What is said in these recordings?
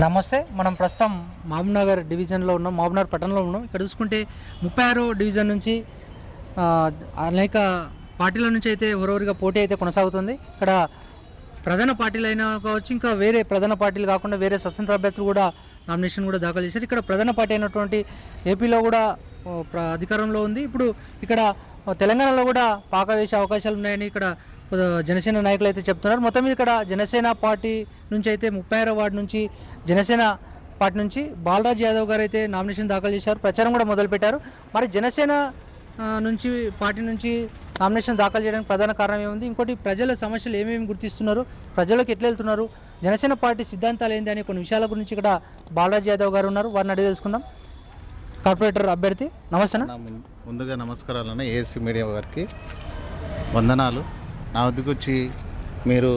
నమస్తే మనం ప్రస్తుతం మహబూబ్నగర్ డివిజన్లో ఉన్నాం మహబూబ్నగర్ పట్టణంలో ఉన్నాం. ఇక్కడ చూసుకుంటే ముప్పై ఆరో డివిజన్ నుంచి అనేక పార్టీల నుంచి అయితే ఒరొరిగా పోటీ అయితే కొనసాగుతుంది. ఇక్కడ ప్రధాన పార్టీలు అయినా కావచ్చు ఇంకా వేరే ప్రధాన పార్టీలు కాకుండా వేరే స్వతంత్ర అభ్యర్థులు కూడా నామినేషన్ కూడా దాఖలు చేశారు. ఇక్కడ ప్రధాన పార్టీ అయినటువంటి ఏపీలో కూడా ప్ర- అధికారంలో ఉంది. ఇప్పుడు ఇక్కడ తెలంగాణలో కూడా పాక వేసే అవకాశాలు ఉన్నాయని ఇక్కడ జనసేన నాయకులు అయితే చెప్తున్నారు. మొత్తం మీద ఇక్కడ జనసేన పార్టీ నుంచి అయితే ముప్పై ఆరో వార్డు నుంచి జనసేన పార్టీ నుంచి బాలరాజ్ యాదవ్ గారు అయితే నామినేషన్ దాఖలు చేశారు. ప్రచారం కూడా మొదలుపెట్టారు మరి జనసేన నుంచి పార్టీ నుంచి నామినేషన్ దాఖలు చేయడానికి ప్రధాన కారణం ఏముంది? ఇంకోటి ప్రజల సమస్యలు ఏమేమి గుర్తిస్తున్నారు? ప్రజలకు ఎట్లా వెళ్తున్నారు? జనసేన పార్టీ సిద్ధాంతాలు ఏంది అనే కొన్ని విషయాల గురించి ఇక్కడ బాలరాజ్ యాదవ్ గారు ఉన్నారు. వారిని అడిగి తెలుసుకుందాం. కార్పొరేటర్ అభ్యర్థి నమస్తే ముందుగా నమస్కారాలన్న ఏసీ మీడియా వారికి వందనాలు. నా వద్దకు వచ్చి మీరు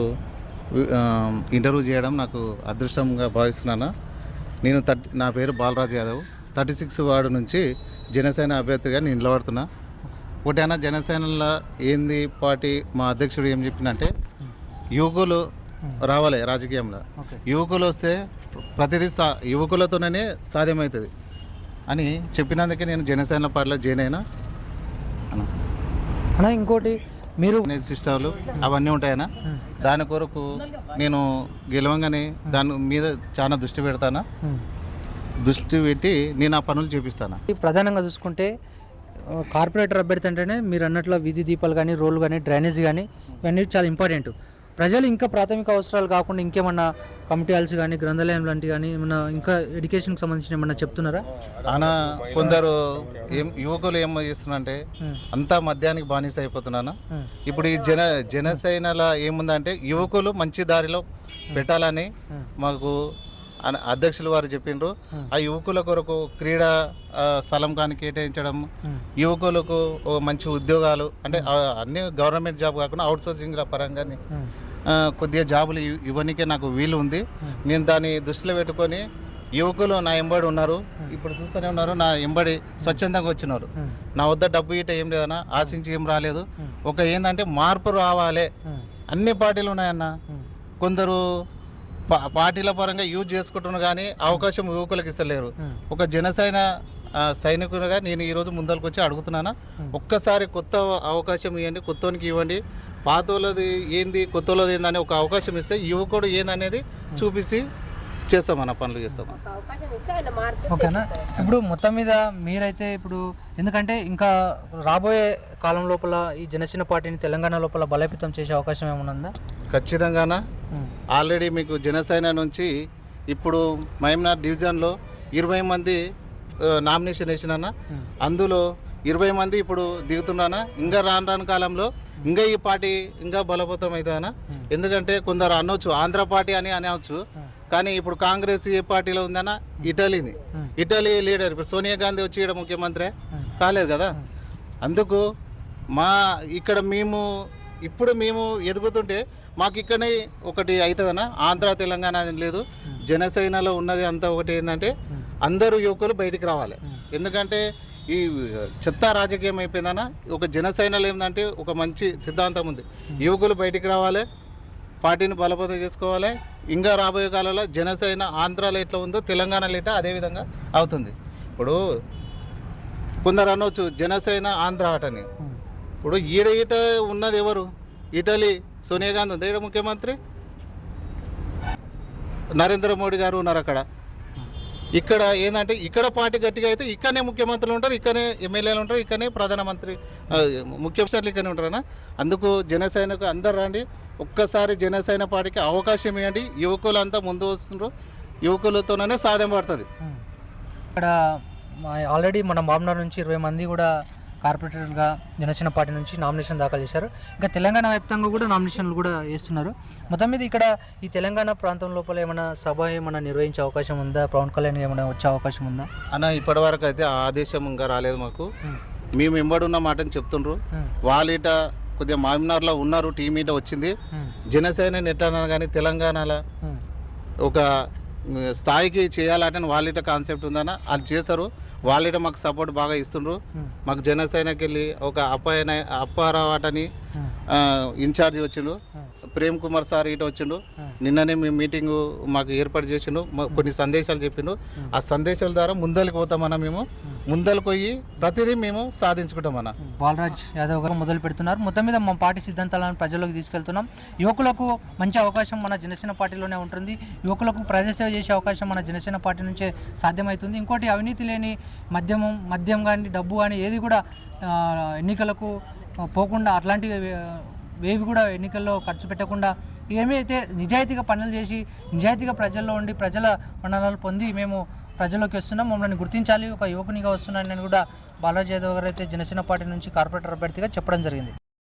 ఇంటర్వ్యూ చేయడం నాకు అదృష్టంగా భావిస్తున్నాను? నేను థర్టీ నా పేరు Balraj Yadav. Thirty six ward నుంచి జనసేన అభ్యర్థిగా నేను నిలబడుతున్నా. ఒకటైనా జనసేనలో ఏంది పార్టీ? మా అధ్యక్షుడు ఏం చెప్పిందంటే యువకులు రావాలి రాజకీయంలో. యువకులు వస్తే ప్రతిదీ సా యువకులతోనే సాధ్యమవుతుంది అని చెప్పినందుకే నేను జనసేన పార్టీలో జాయిన్ అయినా. అన్న ఇంకోటి మీరు సిస్టాలు అవన్నీ ఉంటాయనా? దాని కొరకు నేను గెలవంగానే దాని మీద చాలా దృష్టి పెడతానా? దృష్టి పెట్టి నేను ఆ పనులు చూపిస్తాను? ప్రధానంగా చూసుకుంటే కార్పొరేటర్ అభ్యర్థి అంటేనే మీరు అన్నట్లు వీధి దీపాలు కానీ రోడ్లు కానీ డ్రైనేజ్ కానీ ఇవన్నీ చాలా ఇంపార్టెంట్. ప్రజలు ఇంకా ప్రాథమిక అవసరాలు కాకుండా ఇంకేమన్నా కమిటీ హాల్స్ కానీ గ్రంథాలయం లాంటివి కానీ ఏమన్నా ఇంకా ఎడ్యుకేషన్కి సంబంధించిన ఏమన్నా చెప్తున్నారా? అనా కొందరు ఏం యువకులు ఏం చేస్తున్నారంటే అంతా మద్యానికి బానిస అయిపోతున్నాను. ఇప్పుడు ఈ జన జనసేనల ఏముందంటే యువకులు మంచి దారిలో పెట్టాలని మాకు అధ్యక్షులు వారు చెప్పిండ్రు ఆ యువకుల కొరకు క్రీడా స్థలం కానీ కేటాయించడం యువకులకు మంచి ఉద్యోగాలు అంటే అన్ని గవర్నమెంట్ జాబ్ కాకుండా అవుట్ సోర్సింగ్ పరంగా కొద్దిగా జాబులు ఇవ్- ఇవ్వనీకే నాకు వీలు ఉంది. నేను దాన్ని దృష్టిలో పెట్టుకొని యువకులు నా ఎంబడి ఉన్నారు. ఇప్పుడు చూస్తూనే ఉన్నారు నా ఎంబడి స్వచ్ఛందంగా వచ్చినారు. నా వద్ద డబ్బు ఇట ఏం లేదన్నా ఆశించి ఏం రాలేదు. ఒక ఏంటంటే మార్పు రావాలి. అన్ని పార్టీలు ఉన్నాయన్న. కొందరు పా- పార్టీల పరంగా యూజ్ చేసుకుంటున్నారు కానీ అవకాశం యువకులకు ఇస్తలేరు. ఒక జనసేన సైనికునిగా నేను ఈరోజు ముందరకు వచ్చి అడుగుతున్నాను? ఒక్కసారి కొత్త అవకాశం ఇవ్వండి కొత్తోనికి ఇవ్వండి. పాతోళ్ళది ఏంది కొత్తోళ్ళది ఏందని ఒక అవకాశం ఇస్తే యువకుడు ఏందనేది చూపించి చేస్తామన్న పనులు చేస్తాం ఓకేనా? ఇప్పుడు మొత్తం మీద మీరైతే ఇప్పుడు ఎందుకంటే ఇంకా రాబోయే కాలం లోపల ఈ జనసేన పార్టీని తెలంగాణ లోపల బలోపేతం చేసే అవకాశం ఏమైనా ఉందా? ఖచ్చితంగానా? ఆల్రెడీ మీకు జనసేన నుంచి ఇప్పుడు మహమ్నాథ్ డివిజన్లో ఇరవై మంది నామినేషన్ వేసినానా అందులో ఇరవై మంది ఇప్పుడు దిగుతున్నానా ఇంకా రాను రాను కాలంలో ఇంకా ఈ పార్టీ ఇంకా బలపతం అవుతానా ఎందుకంటే కొందరు అనొచ్చు ఆంధ్ర పార్టీ అని అనవచ్చు కానీ ఇప్పుడు కాంగ్రెస్ ఏ పార్టీలో ఉందన్నా ఇటలీని. ఇటలీ లీడర్ ఇప్పుడు సోనియా గాంధీ వచ్చి ఇక్కడ ముఖ్యమంత్రి. కాలేదు కదా? అందుకు మా ఇక్కడ మేము ఇప్పుడు మేము ఎదుగుతుంటే మాకు ఇక్కడనే ఒకటి అవుతుందన్నా ఆంధ్ర తెలంగాణ అని లేదు. జనసేనలో ఉన్నది అంతా ఒకటి ఏంటంటే అందరూ యువకులు బయటికి రావాలి. ఎందుకంటే ఈ చెత్త రాజకీయం అయిపోయిందన్న ఒక జనసేనలో ఏంటంటే ఒక మంచి సిద్ధాంతం ఉంది. యువకులు బయటికి రావాలి పార్టీని బలపతం చేసుకోవాలి. ఇంకా రాబోయే కాలంలో జనసేన ఆంధ్రాలో ఎట్లా ఉందో తెలంగాణలో ఎట్లా అదే విధంగా అవుతుంది. ఇప్పుడు కొందరు అనవచ్చు జనసేన ఆంధ్ర ఆటని. ఇప్పుడు ఈడ ఈట ఉన్నది ఎవరు? ఇటలీ సోనియా గాంధీ ఉంది. ఈడ ముఖ్యమంత్రి? నరేంద్ర మోడీ గారు ఉన్నారు అక్కడ. ఇక్కడ ఏంటంటే ఇక్కడ పార్టీ గట్టిగా అయితే ఇక్కడనే ముఖ్యమంత్రులు ఉంటారు ఇక్కడనే ఎమ్మెల్యేలు ఉంటారు ఇక్కడనే ప్రధానమంత్రి ముఖ్యమంత్రులు ఇక్కడనే ఉంటారనా అందుకు జనసేనకు అందరు రండి ఒక్కసారి జనసేన పార్టీకి అవకాశం ఇవ్వండి యువకులంతా ముందు వస్తున్నారు యువకులతోనే సాధ్యం పడుతుంది. ఇక్కడ ఆల్రెడీ మన మామనార్ నుంచి ఇరవై మంది కూడా కార్పొరేటర్గా జనసేన పార్టీ నుంచి నామినేషన్ దాఖలు చేశారు. ఇంకా తెలంగాణ వ్యాప్తంగా కూడా నామినేషన్లు కూడా వేస్తున్నారు. మొత్తం మీద ఇక్కడ ఈ తెలంగాణ ప్రాంతం లోపల ఏమైనా సభ ఏమైనా నిర్వహించే అవకాశం ఉందా? పవన్ కళ్యాణ్ ఏమైనా వచ్చే అవకాశం ఉందా? అన్న ఇప్పటివరకు అయితే ఆ ఆదేశం ఇంకా రాలేదు మాకు. మేము ఎంబడున్న మాటని చెప్తుండ్రు. వాళ్ళిట కొద్దిగా మామినార్లో ఉన్నారు టీం ఇట వచ్చింది. జనసేన ఎట్లా కానీ తెలంగాణలో ఒక స్థాయికి చేయాలంటే వాళ్ళిట కాన్సెప్ట్ ఉందన్న వాళ్ళు చేస్తారు వాళ్ళిట మాకు సపోర్ట్ బాగా ఇస్తుండ్రు. మాకు జనసేనకి వెళ్ళి ఒక అప్పాయన అప్పారావు అటని ఆ, ఇన్ఛార్జ్ వచ్చిండ్రు. ప్రేమ్ కుమార్ సార్ ఇటు వచ్చిండు. నిన్ననే మేము మీటింగ్ మాకు ఏర్పాటు చేసిండు. కొన్ని సందేశాలు చెప్పిండు. ఆ. సందేశాల ద్వారా ముందరికి పోతామన్నా మేము. ముందరికి పోయి ప్రతిదీ మేము సాధించుకుంటామన్నా. బాలరాజ్ యాదవ్ గారు మొదలు పెడుతున్నారు. మొత్తం మీద మా పార్టీ సిద్ధాంతాలను ప్రజల్లోకి తీసుకెళ్తున్నాం. యువకులకు మంచి అవకాశం మన జనసేన పార్టీలోనే ఉంటుంది. యువకులకు ప్రజాసేవ చేసే అవకాశం మన జనసేన పార్టీ నుంచే సాధ్యమవుతుంది. ఇంకోటి అవినీతి లేని మద్యము మద్యం కానీ డబ్బు కానీ ఏది కూడా ఎన్నికలకు పోకుండా అట్లాంటివి ఏవి కూడా ఎన్నికల్లో ఖర్చు పెట్టకుండా ఏమీ అయితే నిజాయితీగా పనులు చేసి నిజాయితీగా ప్రజల్లో ఉండి ప్రజల మన్ననలు పొంది మేము ప్రజల్లోకి వస్తున్నాం మమ్మల్ని గుర్తించాలి ఒక యువకునిగా వస్తున్నానని కూడా బాలాజీ యాదవ్ గారు అయితే జనసేన పార్టీ నుంచి కార్పొరేటర్ అభ్యర్థిగా చెప్పడం జరిగింది.